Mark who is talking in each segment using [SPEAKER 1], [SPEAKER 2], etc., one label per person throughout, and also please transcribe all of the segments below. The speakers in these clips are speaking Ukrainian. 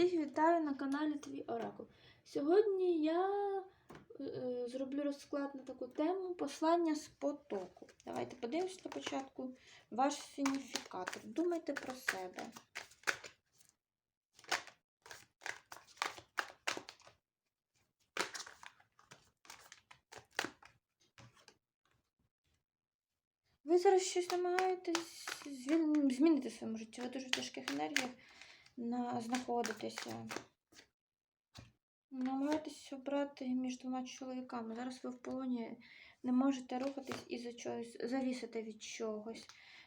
[SPEAKER 1] Всіх вітаю на каналі Твій Оракул. Сьогодні я е, зроблю розклад на таку тему послання з потоку. Давайте подивимось на початку ваш сигніфікатор. Думайте про себе. Ви зараз щось намагаєтесь змінити в своєму житті. Ви дуже в тяжких енергіях. Знаходитеся. Намагаєтесь обрати між двома чоловіками. Зараз ви в полоні не можете рухатись із-за чогось, завісити від чогось.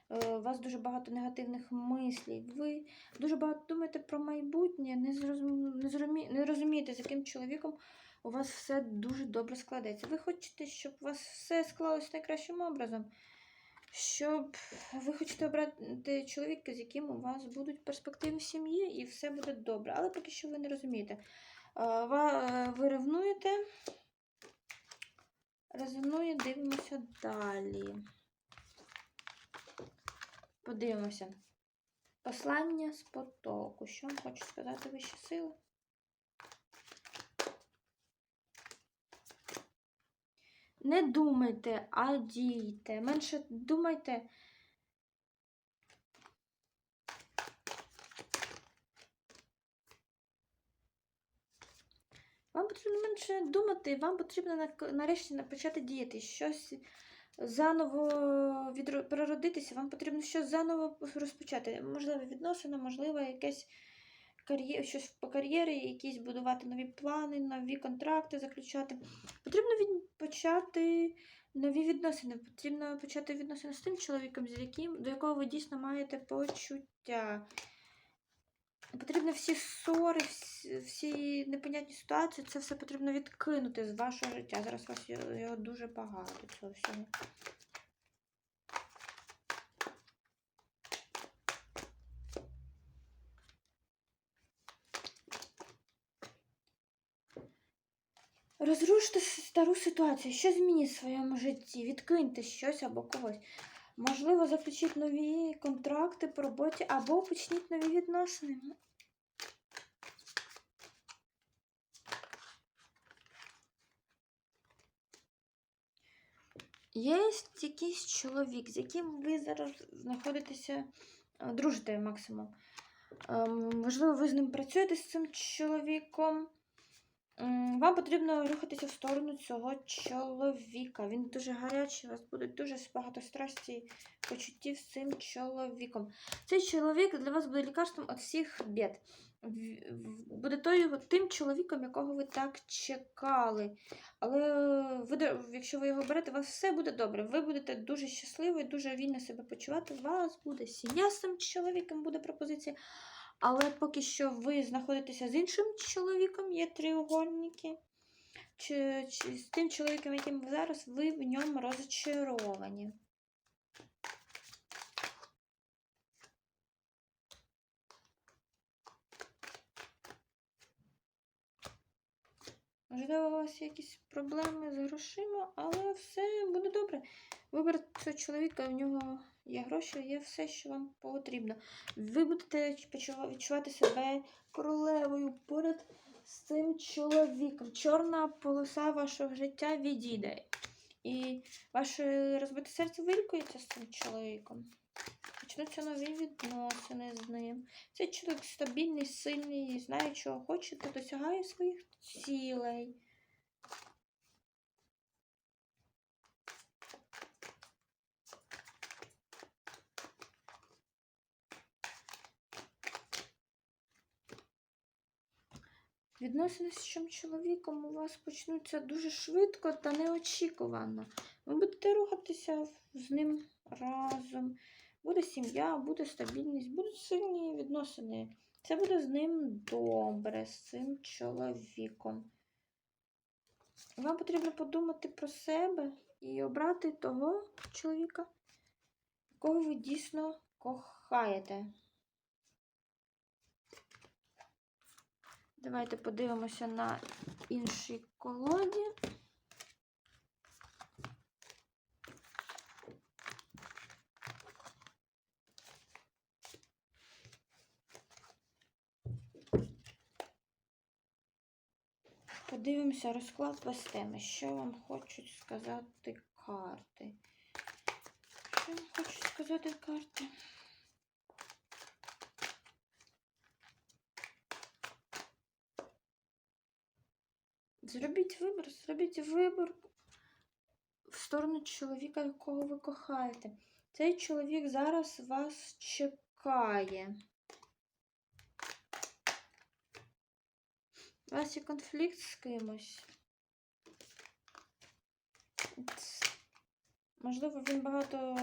[SPEAKER 1] Е, У вас дуже багато негативних мислів. Ви дуже багато думаєте про майбутнє, не, зрозумі... не розумієте, з яким чоловіком у вас все дуже добре складеться. Ви хочете, щоб у вас все склалося найкращим образом щоб ви хочете обрати чоловіка, з яким у вас будуть перспективи в сім'ї, і все буде добре. Але поки що ви не розумієте. Ва- е, Ви ревнуєте. Резонує, дивимося далі. Подивимося. Послання з потоку. Що вам хочуть сказати вищі сили? Не думайте, а дійте. Менше думайте. Вам потрібно менше думати, вам потрібно на- нарешті на- почати діяти, щось заново відро- вам потрібно щось заново розпочати. Можливо, відносини, можливо, якесь кар'є... щось по кар'єрі, якісь будувати нові плани, нові контракти заключати. Потрібно від... почати нові відносини. Потрібно почати відносини з тим чоловіком, з яким, до якого ви дійсно маєте почуття. Потрібно всі ссори, всі, всі непонятні ситуації, це все потрібно відкинути з вашого життя. Зараз у вас його дуже багато цього всього. Розруште стару ситуацію, що змініть в своєму житті, відкиньте щось або когось. Можливо, заключіть нові контракти по роботі або почніть нові відносини. Є якийсь чоловік, з яким ви зараз знаходитеся, е, дружите максимум. Ем, Можливо, ви з ним працюєте з цим чоловіком. Вам потрібно рухатися в сторону цього чоловіка. Він дуже гарячий, у вас буде дуже багато страсті і почуттів з цим чоловіком. Цей чоловік для вас буде лікарством від всіх бід. Буде той, тим чоловіком, якого ви так чекали. Але ви, якщо ви його берете, у вас все буде добре. Ви будете дуже щасливі, дуже вільно себе почувати. У вас буде сім'я з цим чоловіком, буде пропозиція. Але поки що ви знаходитеся з іншим чоловіком, є треугольники. Чи, чи з тим чоловіком, яким ви зараз, ви в ньому розчаровані. Можливо, у вас якісь проблеми з грошима, але все буде добре. Виберете цього чоловіка, в нього є гроші, є все, що вам потрібно. Ви будете відчувати себе королевою поряд з цим чоловіком. Чорна полоса вашого життя відійде. І ваше розбите серце вилікується з цим чоловіком. Почнуться нові відносини з ним. Цей чоловік стабільний, сильний, знає, чого хоче, та досягає своїх цілей. Відносини з цим чоловіком у вас почнуться дуже швидко та неочікувано. Ви будете рухатися з ним разом. Буде сім'я, буде стабільність, будуть сильні відносини. Це буде з ним добре, з цим чоловіком. Вам потрібно подумати про себе і обрати того чоловіка, якого ви дійсно кохаєте. Давайте подивимося на іншій колоді. Подивимося розклад без теми. Що вам хочуть сказати карти? Що вам хочуть сказати карти? Зробіть вибір, зробіть вибір в сторону чоловіка, якого ви кохаєте. Цей чоловік зараз вас чекає. У вас є конфлікт з кимось. Можливо, він багато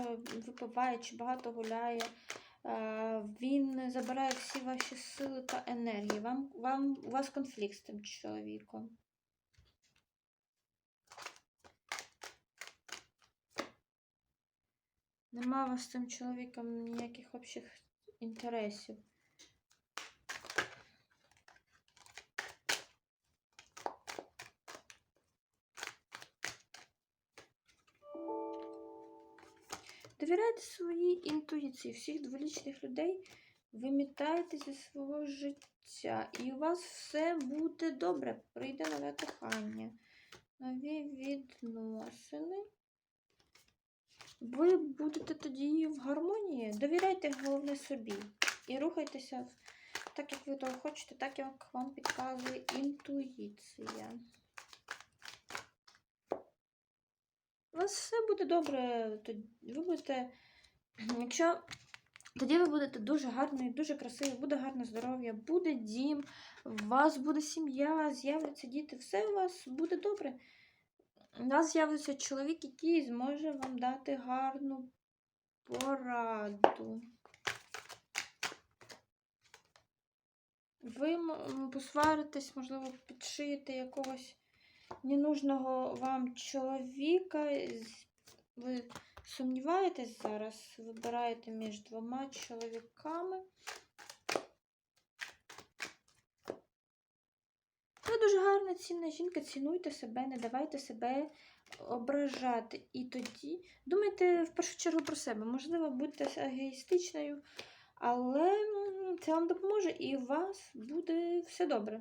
[SPEAKER 1] випиває чи багато гуляє. Він забирає всі ваші сили та енергії. Вам, вам, у вас конфлікт з тим чоловіком. Нема у вас з цим чоловіком ніяких общих інтересів. Довіряйте своїй інтуїції. Всіх дволічних людей вимітайте зі свого життя. І у вас все буде добре. Прийде нове кохання, нові відносини. Ви будете тоді в гармонії. Довіряйте головне собі. І рухайтеся так, як ви того хочете, так як вам підказує інтуїція. У вас все буде добре. Ви будете, якщо тоді ви будете дуже гарною, дуже красиві, буде гарне здоров'я, буде дім, у вас буде сім'я, з'являться діти, все у вас буде добре. У вас з'явиться чоловік, який зможе вам дати гарну пораду. Ви посваритесь, можливо, підшиєте якогось ненужного вам чоловіка. Ви сумніваєтесь зараз, вибираєте між двома чоловіками. Ви дуже гарна, цінна жінка, цінуйте себе, не давайте себе ображати. І тоді думайте в першу чергу про себе. Можливо, будьте егоїстичною, але це вам допоможе і у вас буде все добре.